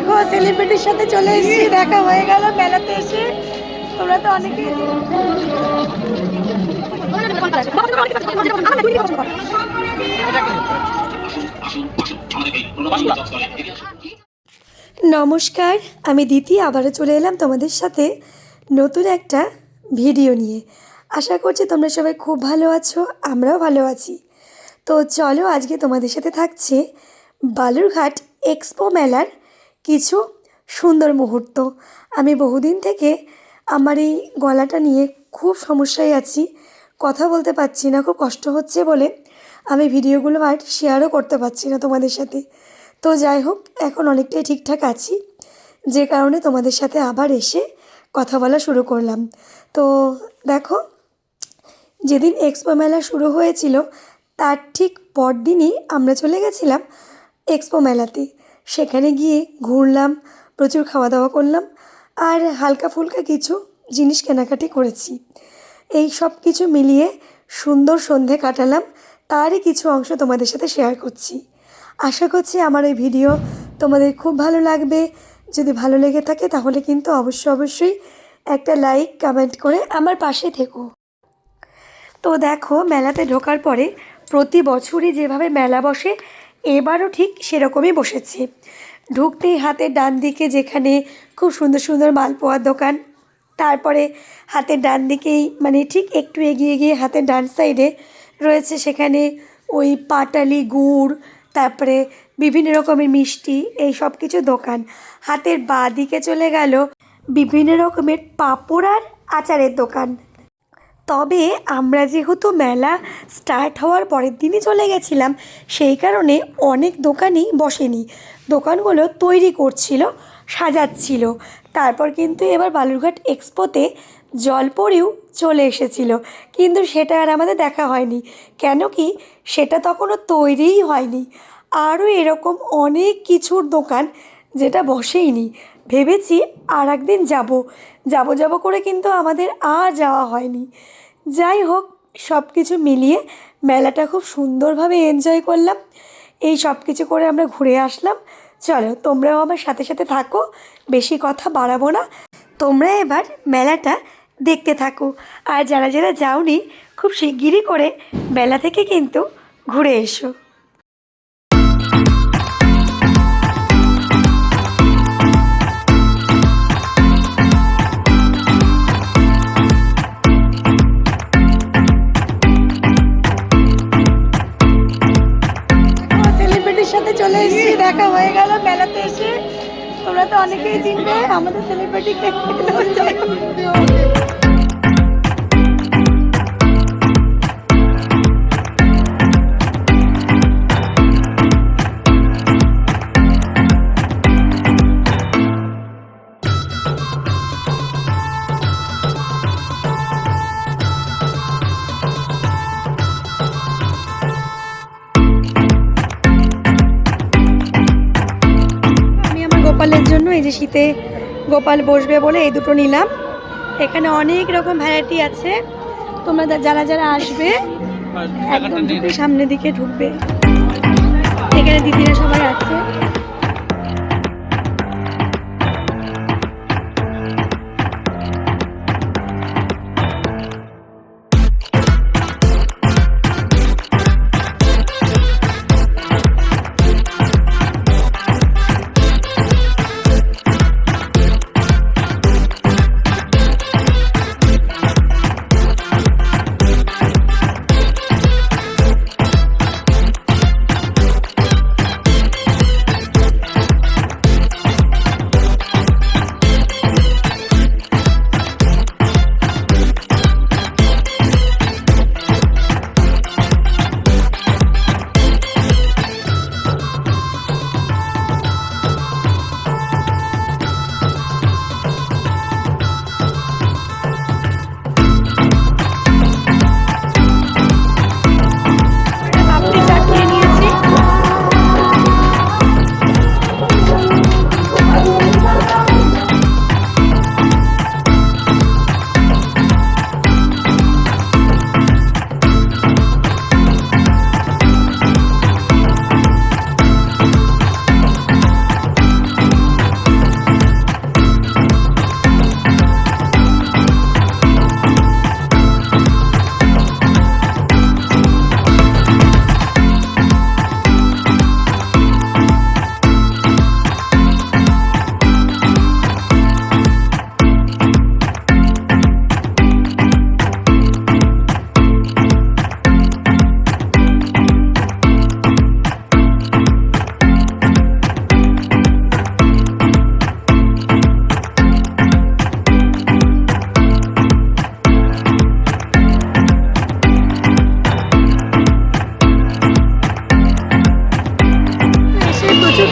দেখো সেলিব্রিটির সাথে চলে এসেছি, দেখা হয়ে গেল মেলাতে এসে। তোমরা তো অনেকেই নমস্কার, আমি দিতি, আবারও চলে এলাম তোমাদের সাথে নতুন একটা ভিডিও নিয়ে। আশা করছি তোমরা সবাই খুব ভালো আছো, আমরাও ভালো আছি। তো চলো আজকে তোমাদের সাথে থাকছে বালুরঘাট এক্সপো মেলার কিছু সুন্দর মুহূর্ত। আমি বহুদিন থেকে আমার এই গলাটা নিয়ে খুব সমস্যায় আছি। কথা বলতে পারছি না, খুব কষ্ট হচ্ছে বলে আমি ভিডিওগুলো আর শেয়ারও করতে পারছি না তোমাদের সাথে। তো যাই হোক, এখন অনেকটাই ঠিকঠাক আছি। যে কারণে তোমাদের সাথে আবার এসে কথা বলা শুরু করলাম। তো দেখো, যেদিন এক্সপো মেলা শুরু হয়েছিল, তার ঠিক পরদিনই আমরা চলে গেছিলাম এক্সপো মেলাতে। সেখানে গিয়ে ঘুরলাম, প্রচুর খাওয়া দাওয়া করলাম আর হালকা ফুলকা কিছু জিনিস কেনাকাটি করেছি। এই সব কিছু মিলিয়ে সুন্দর সন্ধে কাটালাম, তারই কিছু অংশ তোমাদের সাথে শেয়ার করছি। আশা করছি আমার এই ভিডিও তোমাদের খুব ভালো লাগবে। যদি ভালো লেগে থাকে তাহলে কিন্তু অবশ্যই অবশ্যই একটা লাইক কমেন্ট করে আমার পাশে থেকো। তো দেখো, মেলাতে ঢোকার পরে প্রতি বছরই যেভাবে মেলা বসে এবারও ঠিক সেরকমই বসেছে। ঢুকতেই হাতের ডান দিকে যেখানে খুব সুন্দর সুন্দর মালপোয়ার দোকান, তারপরে হাতের ডান দিকেই মানে ঠিক একটু এগিয়ে গিয়ে হাতের ডান সাইডে রয়েছে সেখানে ওই পাটালি গুড়, তারপরে বিভিন্ন রকমের মিষ্টি, এই সব কিছু দোকান। হাতের বাঁ দিকে চলে গেল বিভিন্ন রকমের পাঁপড় আর আচারের দোকান। তবে আমরা যেহেতু মেলা স্টার্ট হওয়ার পরের দিনই চলে গেছিলাম, সেই কারণে অনেক দোকানই বসেনি। দোকানগুলো তৈরি করছিল, সাজাচ্ছিল। তারপর কিন্তু এবার বালুরঘাট এক্সপোতে জলপরিও চলে এসেছিল। কিন্তু সেটা আর আমাদের দেখা হয়নি। কেন কি সেটা তখনও তৈরিই হয়নি। আরও এরকম অনেক কিছুর দোকান যেটা বসেইনি। ভেবেছি আর একদিন যাব। যাব যাব করে কিন্তু আমাদের আর যাওয়া হয়নি। যাই হোক সব কিছু মিলিয়ে মেলাটা খুব সুন্দরভাবে এনজয় করলাম। এই সব কিছু করে আমরা ঘুরে আসলাম। চলো, তোমরাও আমার সাথে সাথে থাকো, বেশি কথা বাড়াবো না। তোমরা এবার মেলাটা দেখতে থাকো। আর যারা যারা যাওনি, খুব শিগগিরই করে মেলা থেকে কিন্তু ঘুরে এসো। অনেকেই চিনবে আমাদের সেলিব্রিটি যে শীতে গোপাল বসবে বলে এই দুটো নিলাম। এখানে অনেক রকম ভ্যারাইটি আছে। তোমরা যারা যারা আসবে, একদম ঢুকে সামনের দিকে ঢুকবে। এখানে দিদিরা সবাই আছে।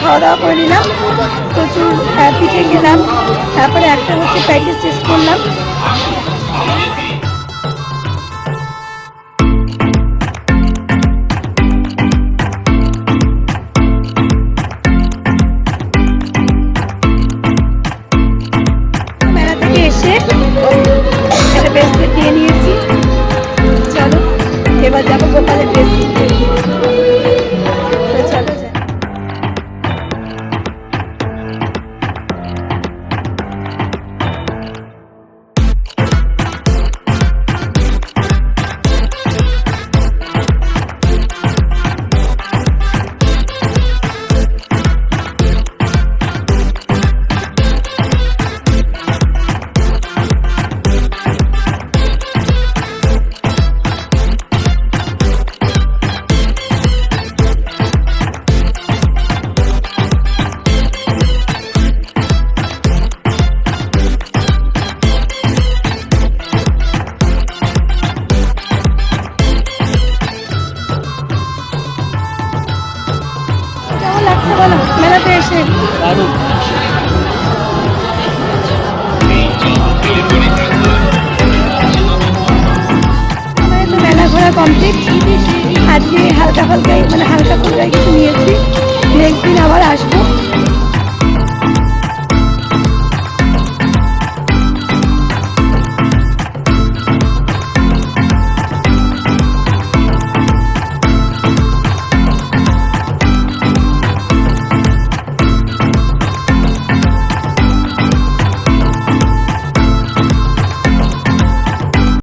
খাওয়া দাওয়া করে নিলাম প্রচুর পিঠে খেলাম তারপরে একটা হচ্ছে প্যাকেজ টেস্ট করলাম। বলো মেলাতে এসে। দারুণ। মেলা ঘোরা কমপ্লিট আজকে হালকা হালকা মানে হালকা ফুলকা কিছু নিয়েছি। নেক্সট দিন আবার আসব।